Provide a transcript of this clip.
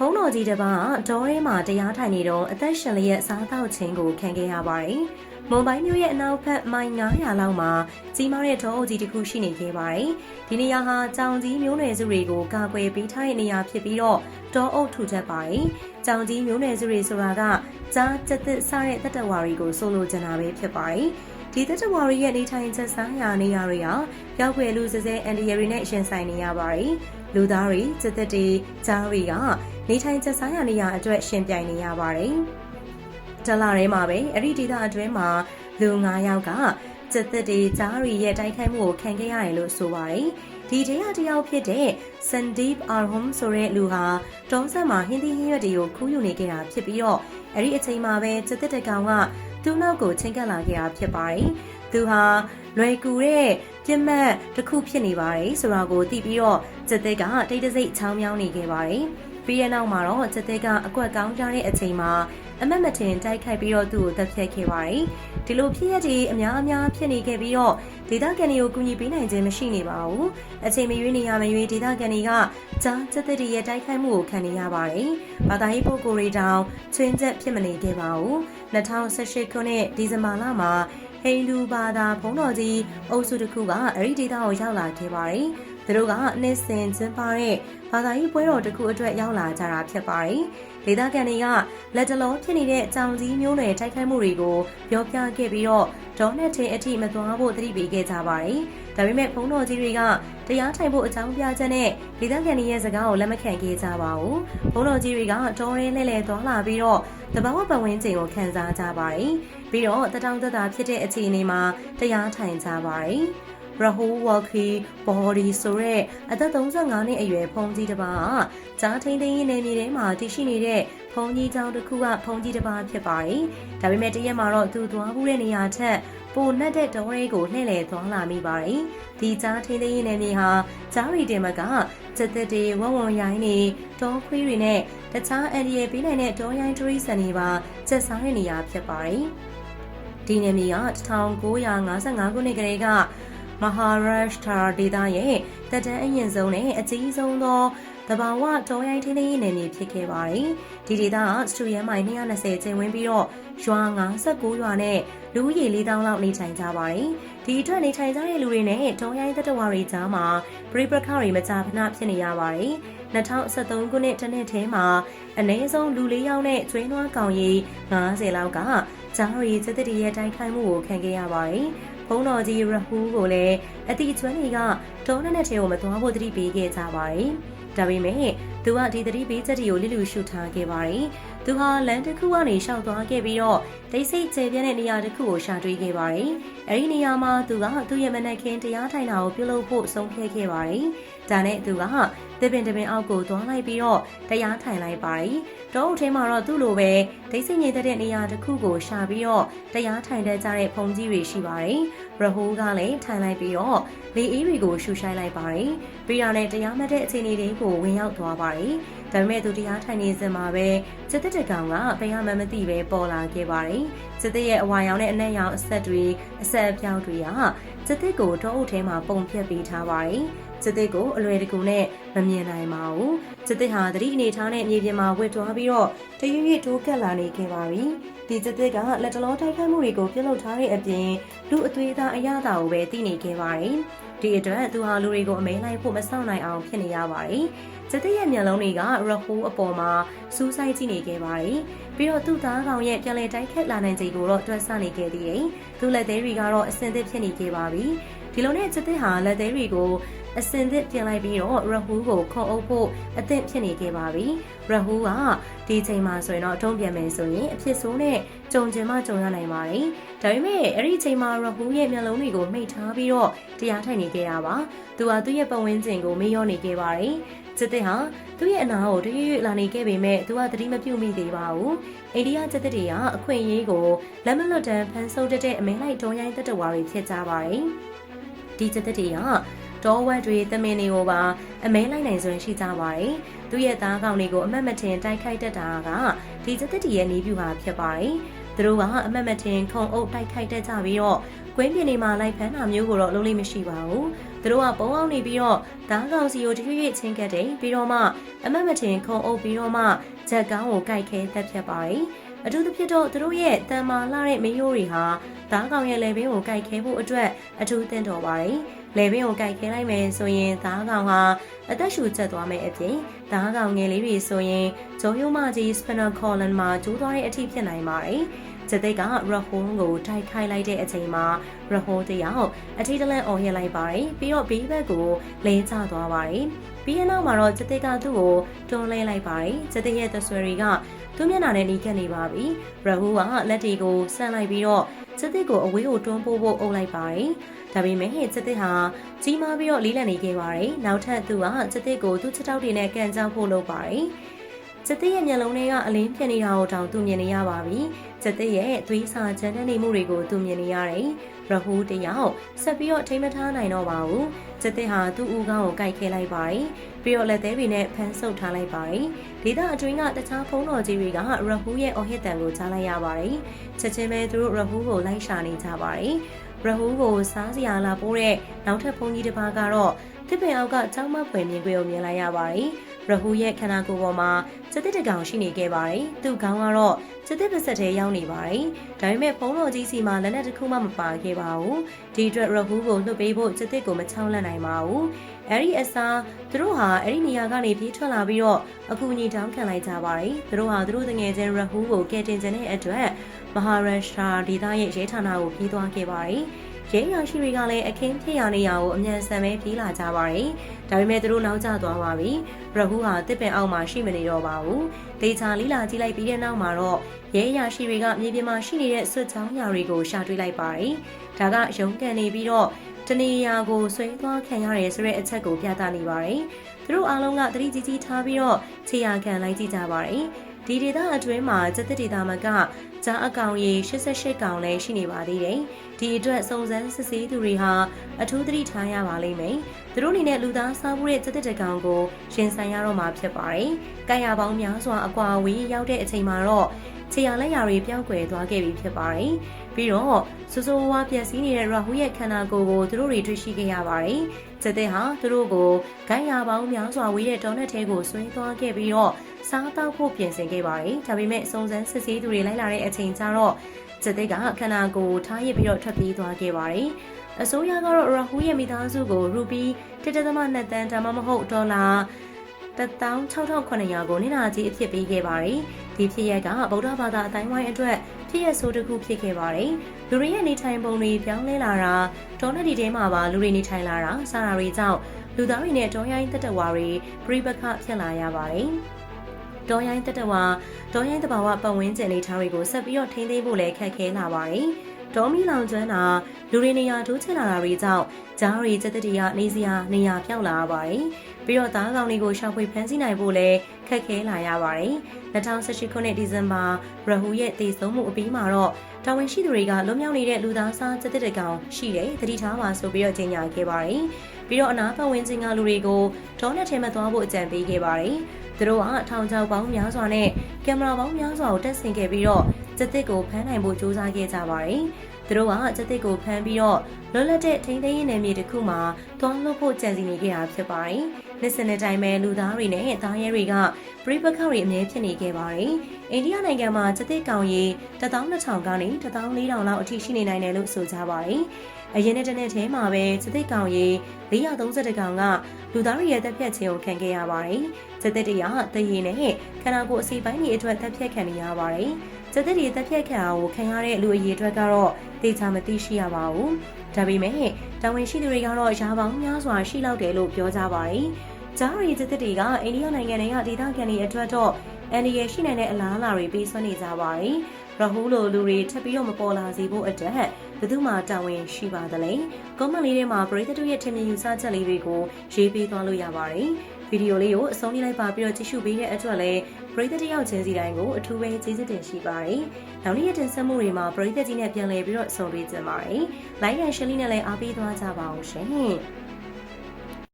ဖုံးတော်ကြီးတစ်ပါးဒေါ်ရဲမှာတရားထိုင်နေတော့အသက်ရှင်လျက်စားတောက်ခြင်းကိုခံခဲ့ရပါတယ်။မွန်ဘိုင်းမြို့ရဲ့အနောက်ဘက်မိုင်900လောက်မှာကြီးမားတဲ့ဒေါ်အုပ်ကြီးတစ်ခုရှိနေခဲ့ပါတယ်။ဒီနေရာဟာကြောင်ကြီးမျိုးနွယ်စုတွေကိုကာကွယ်ပေးထားတဲ့နေရာဖြစ်ပြီးတော့ဒေါ်အုပ်ထူထပ်ပါတယ်။ကြောင်ကြီးမျိုးနွယ်စုတွေဆိုတာကကြားကျက်သစ်စားတဲ့တတဝါတွေကိုဆိုလိုချင်တာပဲဖြစ်ပါတယ်။ဒီတတဝါတွေရဲ့နေထိုင်ချက်ဆိုင်ရာနေရာတွေဟာရောက်ွယ်လူစစဲအန်ဒီယရီနဲ့ရှင်ဆိုင်နေရပါတယ်။လူသားတွေစက်သက်တွေကြားတွေက နေထိုင်ချက်ဆိုင်ရာနေရာအတွက်ရှင်ပြိုင်နေရပါတယ်။တလာထဲမှာပဲအဲ့ဒီဒေသအတွင်းမှာလူ9ယောက်ကစက်သက်တွေကြားတွေရဲ့တိုက်ခိုက်မှုကိုခံခဲ့ရတယ်လို့ဆိုပါတယ်။ဒီတရားတယောက်ဖြစ်တဲ့ Sandeep Arham ဆိုတဲ့လူဟာတောဆက်မှာဟင်းသီးဟင်းရွက်တွေကိုခူးယူနေခဲ့တာဖြစ်ပြီးတော့အဲ့ဒီအချိန်မှာပဲစက်သက်တကောင်ကသူ့နောက်ကိုချင်းကပ်လာခဲ့တာဖြစ်ပါတယ်။သူဟာလွယ်ကူတဲ့ပြစ်မှတ်တစ်ခုဖြစ်နေပါတယ်ဆိုတာကိုသိပြီးတော့စက်သက်ကတိတ်တဆိတ်ချောင်းမြောင်းနေခဲ့ပါတယ်။ ပြီးရနောက်မှာတော့စက်သက်ကအကွက်ကောင်းကြတဲ့အချိန်မှာအမတ်မတင်တိုက်ခိုက်ပြီးတော့သူ့ကိုတပ်ဖြတ်ခဲ့ပါတယ်။ဒီလိုဖြစ်ရတွေအများအများဖြစ်နေခဲ့ပြီးတော့ဒေသခံတွေကိုကူညီပေးနိုင်ခြင်းမရှိနေပါဘူး။အချိန်မရွေးနေရမရွေးဒေသခံတွေကကြားစက်သက်တွေရဲ့တိုက်ခိုက်မှုကိုခံနေရပါတယ်။ဘာသာရေးပုဂ္ဂိုလ်တွေတောင်ချွင်းချက်ဖြစ်မနေခဲ့ပါဘူး။2018ခုနှစ်ဒီဇင်ဘာလမှာဟိန္ဒူဘာသာဘုန်းတော်ကြီးအုပ်စုတစ်ခုကအဲ့ဒီဒေသကိုရောက်လာခဲ့ပါတယ်။ သူတို့ကနှစ်စဉ်ကျင်းပတဲ့ဘာသာရေးပွဲတော်တစ်ခုအတွက်ရောက်လာကြတာဖြစ်ပါတယ်။ဒေသခံတွေကလက်တလုံးဖြစ်နေတဲ့ကြောင်ကြီးမျိုးနွယ်တိုက်ခိုက်မှုတွေကိုပြောပြခဲ့ပြီးတော့ဒေါနဲ့ချင်းအထိမသွားဖို့သတိပေးခဲ့ကြပါတယ်။ဒါပေမဲ့ဘုန်းတော်ကြီးတွေကတရားထိုင်ဖို့အကြောင်းပြချက်နဲ့ဒေသခံတွေရဲ့စကားကိုလက်မခံခဲ့ကြပါဘူး။ဘုန်းတော်ကြီးတွေကတော်ရဲလဲလဲသွားလာပြီးတော့တဘာဝပတ်ဝန်းကျင်ကိုခံစားကြပါတယ်။ပြီးတော့တတောင်တတာဖြစ်တဲ့အခြေအနေမှာတရားထိုင်ကြပါတယ်။ Rahul Walkie Body ဆိုတဲ့အသက်35နှစ်အရွယ်ဖုန်ကြီးတစ်ပါးကြားထိန်သိန်းရေးနယ်မြေထဲမှာတည်ရှိနေတဲ့ဖုန်ကြီးကျောင်းတစ်ခုကဖုန်ကြီးတစ်ပါးဖြစ်ပါတယ်။ဒါပေမဲ့တရက်မှာတော့သူသွားမှုတဲ့နေရာထက်ပိုနှက်တဲ့တောရဲကိုလှည့်လည်သွားလာမိပါတယ်။ဒီကြားထိန်သိန်းရေးနယ်မြေဟာကြားရီတင်မကစက်သက်တွေဝဝွန်ရိုင်းတွေတောခွေးတွေနဲ့တခြားအန်ဒီရဲ့ပေးနိုင်တဲ့တောရိုင်းတရိစံတွေပါကျက်စားတဲ့နေရာဖြစ်ပါတယ်။ဒီနယ်မြေက1955ခုနှစ်ကလေးက မဟာရရှ်ထာဒေသရဲ့တက်တန်းအရင်ဆုံးနဲ့အကြီးဆုံးသောတဘာဝတောရိုင်းထင်းထင်းနယ်မြေဖြစ်ခဲ့ပါတယ်။ဒီဒေသကစတူရန်မိုင်220ကျင်းဝင်းပြီးတော့ရွာ59ရွာနဲ့လူဦးရေ4000လောက်နေထိုင်ကြပါတယ်။ဒီအတွက်နေထိုင်ကြတဲ့လူတွေနဲ့တောရိုင်းတတဝါတွေကြားမှာပြိပခါတွေမကြာခဏဖြစ်နေရပါတယ်။2023ခုနှစ်တစ်နှစ်ထဲမှာအနည်းဆုံးလူ၄ယောက်နဲ့ကျွေးနွားကောင်ရီ90လောက်ကဂျာရီစစ်တရဲ့တိုက်ခိုက်မှုကိုခံခဲ့ရပါတယ်။ ဘုံတော်ကြီးရဟူးကိုလည်းအတိကျွမ်းတွေကတောနဲ့နဲ့ထဲကိုမသွားဖို့တတိပေးခဲ့ကြပါတယ်။ဒါပေမဲ့သူကဒီတတိပေးချက်တွေကိုလစ်လူရှုထားခဲ့ပါတယ်။သူဟာလမ်းတစ်ခုကနေရှောက်သွားခဲ့ပြီးတော့တိတ်ဆိတ်ကျပြန့်တဲ့နေရာတစ်ခုကိုရှာတွေ့ခဲ့ပါတယ်။အဲဒီနေရာမှာသူကသူ့ရဲ့မနက်ခင်းတရားထိုင်တာကိုပြုလုပ်ဖို့ဆုံးဖြတ်ခဲ့ပါတယ်။ ဒါနဲ့သူကသစ်ပင်တပင်အောက်ကိုသွားလိုက်ပြီးတော့တရားထိုင်လိုက်ပါတယ်။တောအုပ်ထဲမှာတော့သူ့လိုပဲဒိတ်စိတ်ငြိမ်သက်တဲ့နေရာတစ်ခုကိုရှာပြီးတော့တရားထိုင်တဲ့ကြတဲ့ဖုန်ကြီးတွေရှိပါတယ်။ရဟိုးကလည်းထိုင်လိုက်ပြီးတော့လေအေးတွေကိုရှူရှိုင်းလိုက်ပါတယ်။ပြီးတော့လည်းတရားမတဲ့အခြေအနေတွေကိုဝင်ရောက်သွားပါတယ်။ဒါပေမဲ့သူတရားထိုင်နေစင်မှာပဲစစ်တပ်တကောင်ကဘယ်မှမသိပဲပေါ်လာခဲ့ပါတယ်။စစ်တပ်ရဲ့အဝါရောင်နဲ့အနက်ရောင်အဆက်တွေအဆက်အပြောင်းတွေကစစ်တပ်ကိုတောအုပ်ထဲမှာပုံဖြတ်ပေးထားပါတယ်။စစ်တစ်ကိုအလွယ်တကူနဲ့မမြင်နိုင်ပါဘူး။စစ်တစ်ဟာသတိအနေထားနဲ့မြေပြင်မှာဝစ်သွားပြီးတော့တရွရွတိုးကက်လာနေခဲ့ပါပြီ။ ဒီစစ်တစ်ကလက်တလုံးတိုက်ခိုက်မှုတွေကိုပြုလုပ်ထားတဲ့အပြင်လူအသွေးသားအရသာကိုပဲသိနေခဲ့ပါတယ်။ဒီအတွက်သူဟာလူတွေကိုအမဲလိုက်ဖို့မဆောင်နိုင်အောင်ဖြစ်နေရပါတယ်။စစ်တစ်ရဲ့မျက်လုံးတွေကရဟိုးအပေါ်မှာစူးစိုက်ကြည့်နေခဲ့ပါတယ်။ပြီးတော့သူ့သားကောင်ရဲ့ပြန်လည်တိုက်ခတ်လာနိုင်ခြေကိုတော့တွက်ဆနေခဲ့သေးတယ်။သူ့လက်သေးတွေကတော့အစင်သစ်ဖြစ်နေခဲ့ပါပြီ။ဒီလိုနဲ့စစ်တစ်ဟာလက်သေးတွေကို အစင်သစ်ပြင်လိုက်ပြီးတော့ရဟူးကိုခုံအုပ်ဖို့အသင့်ဖြစ်နေခဲ့ပါပြီ။ရဟူးကဒီချိန်မှာဆိုရင်တော့တုံးပြန်မယ်ဆိုရင်အဖြစ်ဆိုးနဲ့ကြုံကျင်မှကြုံရနိုင်ပါတယ်။ဒါပေမဲ့အဲ့ဒီချိန်မှာရဟူးရဲ့မျက်လုံးတွေကိုမှိတ်ထားပြီးတော့တရားထိုင်နေခဲ့ရပါ။သူဟာသူ့ရဲ့ပတ်ဝန်းကျင်ကိုမေ့လျော့နေခဲ့ပါတယ်။စစ်တဲ့ဟာသူ့ရဲ့အနာကိုတရွရွလာနေခဲ့ပေမဲ့သူကသတိမပြုမိသေးပါဘူး။အိန္ဒိယစစ်တဲ့တွေကအခွင့်အရေးကိုလက်မလွတ်တမ်းဖန်ဆုပ်တဲ့အမဲလိုက်တော်ရိုင်းတတဝါတွေဖြစ်ကြပါတယ်။ဒီစစ်တဲ့တွေက တောဝက်တွေတမင်တွေကိုပါအမဲလိုက်နိုင်စွမ်းရှိကြပါတယ်။သူ့ရဲ့သားကောင်တွေကိုအမတ်မထင်တိုက်ခိုက်တတ်တာကဒီစသက်တီရဲ့နီးပြူဟာဖြစ်ပါတယ်။သူတို့ကအမတ်မတင်ခုံအုပ်တိုက်ခိုက်တတ်ကြပြီးတော့ကွင်းပြင်တွေမှာလိုက်ဖမ်းတာမျိုးကိုတော့လုံးလေးမရှိပါဘူးသူတို့ကပုံအောင်နေပြီးတော့ဓာတ်ကောင်စီကိုတရွေ့ရွေ့ချင်းကတ်တယ်ပြီးတော့မှအမတ်မတင်ခုံအုပ်ပြီးတော့မှဂျက်ကောင်းကိုကြိုက်ခဲသက်ဖြတ်ပါတယ် အထူးသဖြင့်တော့သူတို့ရဲ့တန်မာလာတဲ့မယိုးတွေဟာဓာတ်ကောင်ရဲ့လေဘင်းကိုကြိုက်ခဲဖို့အတွက်အထူးသင့်တော်ပါတယ်လေဘင်းကိုကြိုက်ခဲလိုက်မယ်ဆိုရင်ဓာတ်ကောင်ဟာအသက်ရှူကျက်သွားမယ်အပြင်ဓာတ်ကောင်ငယ်လေးတွေဆိုရင်ဂျုံယုံမကြီး spinal column မှာကျိုးသွားတဲ့အထိဖြစ်နိုင်ပါတယ်။ စစ်သိက်ကရဟွန်ကိုတိုက်ခိုက်လိုက်တဲ့အချိန်မှာရဟွန်တယောက်အထိတလန့်អော်ရလိုက်ပါတယ်။ပြီးတော့ဘေးဘက်ကိုလဲကျသွားပါတယ်။ပြီးရနောက်မှာတော့စစ်သိက်ကသူ့ကိုတွန်းလဲလိုက်ပါတယ်။စစ်သိရဲ့သဆွဲတွေကသူ့မျက်နှာနဲ့နီးကပ်နေပါပြီ။ရဟူကလက်တွေကိုဆန့်လိုက်ပြီးတော့စစ်သိကိုအဝေးကိုတွန်းပို့ဖို့အုပ်လိုက်ပါတယ်။ဒါပေမဲ့စစ်သစ်ဟာကြီးမားပြီးတော့လေးလံနေခဲ့ပါတယ်။နောက်ထပ်သူကစစ်သစ်ကိုသူ့ချက်ထောက်တွေနဲ့ကန်ကြောက်ဖို့လုပ်ပါတယ်။ စစ်သစ်ရဲ့မျက်လုံးထဲကအလင်းပြနေတာကိုတောင်သူမြင်နေရပါပြီ။စစ်သစ်ရဲ့သွေးစာချမ်းတဲ့နေမှုတွေကိုသူမြင်နေရတယ်။ရဟူးတယောက်ဆက်ပြီးတော့ထိမထားနိုင်တော့ပါဘူး။စစ်သစ်ဟာသူ့ဦးခေါင်းကိုကိုက်ခဲလိုက်ပါတယ်။ပြီးတော့လက်သေးတွေနဲ့ဖမ်းဆုပ်ထားလိုက်ပါတယ်။ဒေသအတွင်းကတခြားဖုံးတော်ကြီးတွေကရဟူးရဲ့အော်ဟစ်တန်ကိုကြားလိုက်ရပါတယ်။ချက်ချင်းပဲသူတို့ရဟူးကိုလိုက်ရှာနေကြပါတယ်။ရဟူးကိုစားစရာလာပိုးတဲ့နောက်ထပ်ဘုန်းကြီးတစ်ပါးကတော့တစ်ပင်အောက်ကကျောင်းမဖွယ်မြင်ကွေကိုမြင်လိုက်ရပါတယ်။ ရဟူးရဲ့ခန္ဓာကိုယ်ပေါ်မှာစက်တစ်တကောင်ရှိနေခဲ့ပါတယ်။သူ့ခေါင်းကတော့စက်တစ်ပါစက်ထဲရောက်နေပါတယ်။ဒါပေမဲ့ဘုံတော်ကြီးစီမှာလက်နက်တစ်ခုမှမပါခဲ့ပါဘူး။ဒီအတွက်ရဟူးကိုလွှတ်ပေးဖို့စက်တစ်ကိုမချောင်းလက်နိုင်ပါဘူး။အဲ့ဒီအစားသူတို့ဟာအဲ့ဒီနေရာကနေပြေးထွက်လာပြီးတော့အကူအညီတောင်းခံလိုက်ကြပါတယ်။သူတို့ဟာသူတို့တငယ်ချင်းရဟူးကိုကယ်တင်ခြင်းတဲ့အတွက်မဟာရရှာဒေသရဲ့ရဲဌာနကိုပြေးသွားခဲ့ပါတယ်။ ရဲရရှိတွေကလည်းအခင်းဖြစ်ရနေရကိုအမြန်ဆန်ပဲပြေးလာကြပါတယ်။ဒါပေမဲ့သူတို့နောက်ကျသွားပါပြီ။ရဟူးဟာတစ်ပင်အောက်မှာရှိမနေတော့ပါဘူး။ဒေချာလီလာကြည့်လိုက်ပြီးတဲ့နောက်မှာတော့ရဲရရှိတွေကမြေပြင်မှာရှိနေတဲ့ဆွတ်ချောင်းညာတွေကိုရှာတွေ့လိုက်ပါတယ်။ဒါကရုံးကန်နေပြီးတော့တနေရာကိုဆွဲသွားခံရတယ်ဆိုတဲ့အချက်ကိုပြသနေပါတယ်။သူတို့အားလုံးကသတိကြီးကြီးထားပြီးတော့ခြေရာခံလိုက်ကြည့်ကြပါတယ်။ ဒီဒေသအတွင်းမှာစက်သက်ဒေသမကဂျားအကောင်ရေ88ကောင်လည်းရှိနေပါသေးတယ်။ဒီအတွက်စုံစမ်းစစ်ဆေးသူတွေဟာအထူးသတိထားရပါလိမ့်မယ်။သူတို့အနေနဲ့လူသားစားဖို့တဲ့စက်သက်တကောင်ကိုရှင်ဆိုင်ရတော့မှာဖြစ်ပါတယ်။ကာယပေါင်းများစွာအကွာဝေးရောက်တဲ့အချိန်မှာတော့ခြေရလက်ရာတွေပြောင်းကွယ်သွားခဲ့ပြီဖြစ်ပါတယ်။ပြီးတော့စူဆိုဝါပျက်စီးနေတဲ့ရာဟူရဲ့ခန္ဓာကိုယ်ကိုသူတို့တွေတွေ့ရှိခဲ့ရပါတယ်။စက်တဲ့ဟာသူတို့ကိုဂိုင်းရာပေါင်းများစွာဝေးတဲ့တောနက်ထဲကိုဆွဲသွားခဲ့ပြီးတော့ စားတောက်ဖို့ပြင်ဆင်ခဲ့ပါတယ်။ဒါပေမဲ့စုံစမ်းစစ်ဆေးသူတွေလိုက်လာတဲ့အချိန်ကျတော့စက်တဲ့ကခန္ဓာကိုယ်ထားရစ်ပြီးတော့ထွက်ပြေးသွားခဲ့ပါတယ်။အစိုးရကတော့ရာဟူရဲ့မိသားစုကိုရူပီ1.2တန်ဒါမှမဟုတ်ဒေါ်လာ16900ကိုနင်နာကြီးအဖြစ်ပေးခဲ့ပါတယ်။ဒီဖြစ်ရက်ကဗုဒ္ဓဘာသာအတိုင်းဝိုင်းအတွက်ဖြစ်ရဆိုးတစ်ခုဖြစ်ခဲ့ပါတယ်။လူတွေရဲ့နေထိုင်ပုံတွေပြောင်းလဲလာတာဒေါ်နက်ဒီထဲမှာပါလူတွေနေထိုင်လာတာစတာတွေကြောင့်လူသားတွေနဲ့တောရိုင်းတက်တဝါတွေပြိပခဖြစ်လာရပါတယ်။ တောရိုင်းတက်တဝါတောရိုင်းတဘာဝပတ်ဝန်းကျင်နေထားတွေကိုဆက်ပြီးတော့ထိန်းသိမ်းဖို့လည်းခက်ခဲလာပါတယ်။ဒေါ်မီလောင်ကျွမ်းတာလူတွေနေရာတိုးချလာတာတွေကြောင့်ဂျားရီစက်တတီကနေစရာနေရာပြောက်လာပါတယ်။ပြီးတော့သားကောင်တွေကိုရှောက်ဖွေဖမ်းဆီးနိုင်ဖို့လည်းခက်ခဲလာရပါတယ်။2018ခုနှစ်ဒီဇင်ဘာရဟူရဲ့တည်ဆုံးမှုအပြီးမှာတော့တာဝန်ရှိသူတွေကလွတ်မြောက်နေတဲ့လူသားစားစက်တကောင်ရှိတယ်သတိထားပါဆိုပြီးတော့ကြေညာခဲ့ပါတယ်။ပြီးတော့အနာပတ်ဝန်းကျင်ကလူတွေကိုဒေါနဲ့ထဲမှာသွားဖို့အကြံပေးခဲ့ပါတယ်။ သူတို့ကထောင်ချောက်ပေါင်းများစွာနဲ့ကင်မရာပေါင်းများစွာကိုတက်ဆင်ခဲ့ပြီးတော့စက်တစ်ကိုဖမ်းနိုင်ဖို့ကြိုးစားခဲ့ကြပါတယ်။သူတို့ကစက်တစ်ကိုဖမ်းပြီးတော့လွတ်လပ်တဲ့ထိန်းသိမ်းရေးနယ်မြေတစ်ခုမှာတွန်းလွတ်ဖို့ကြံစည်နေခဲ့တာဖြစ်ပါတယ်။ နှစ်စနစ်တိုင်းပဲလူသားတွေနဲ့သားရဲတွေကပြိပခါတွေအမြဲဖြစ်နေခဲ့ပါတယ်။အိန္ဒိယနိုင်ငံမှာစက်တစ်ကောင်ရေ12000ကနေ14000လောက်အထိရှိနေနိုင်တယ်လို့ဆိုကြပါတယ်။အရင်နဲ့တနေ့ထဲမှာပဲစက်တစ်ကောင်ရေ430ကောင်ကလူသားတွေရဲ့တက်ဖြတ်ခြင်းကိုခံခဲ့ရပါတယ်။စက်တစ်တရတရေနဲ့ခန္ဓာကိုယ်အစီပိုင်းတွေအတွက်တက်ဖြတ်ခံနေရပါတယ်။ စက်တစ်တွေတက်ဖြတ်ခံတာကိုခံရတဲ့လူအရေအတွက်ကတော့သိချာမသိရှိရပါဘူး။ဒါပေမဲ့တာဝန်ရှိသူတွေကတော့ရာပေါင်းများစွာရှိလောက်တယ်လို့ပြောကြပါတယ်။ဂျာရီစစ်တွေကအိန္ဒိယနိုင်ငံတွေကဒေသခံတွေအတွက်တော့အန်ဒီရရှိနိုင်တဲ့အလားအလာတွေပေးစွမ်းနေကြပါတယ်။ရဟူးလိုလူတွေထပ်ပြီးတော့မပေါ်လာစေဖို့အတွက်ဘယ်သူမှတာဝန်ရှိပါသလဲ။ကွန်မန့်လေးထဲမှာပရိသတ်တို့ရဲ့ထင်မြင်ယူဆချက်လေးတွေကိုရေးပေးသွားလို့ရပါတယ်။ ဗီဒီယိုလေးကိုအဆုံးလေးလိုက်ပါပြီးတော့ကြည့်ရှုပေးတဲ့အတွက်လည်းပရိသတ်တယောက်ချင်းစီတိုင်းကိုအထူးပဲကျေးဇူးတင်ရှိပါတယ်။နောက်နေ့ရက်တင်ဆက်မှုတွေမှာပရိသတ်ကြီးနဲ့ပြန်လည်ပြီးတော့ဆုံပေးကြပါမယ်။ like and share လေးနဲ့လည်းအားပေးသွားကြပါအောင်ရှင်။